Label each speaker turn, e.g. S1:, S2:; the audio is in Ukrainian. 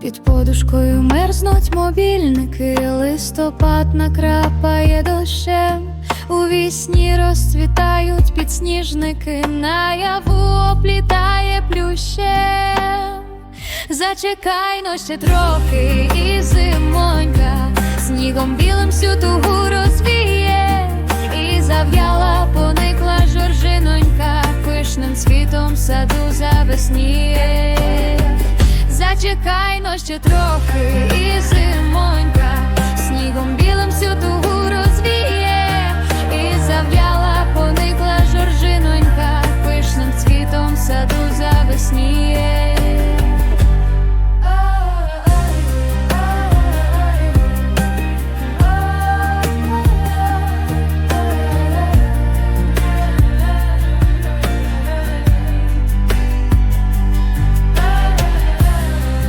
S1: Під подушкою мерзнуть мобільники, листопад накрапає дощем, у вісні розцвітають підсніжники, наяву оплітає плющем. Зачекай но ще трохи, і зимонька снігом білим всю тугу розвіє, і зав'яла, поникла жоржинонька, пишним цвітом саду завесніє. Зачекай но ще трохи, і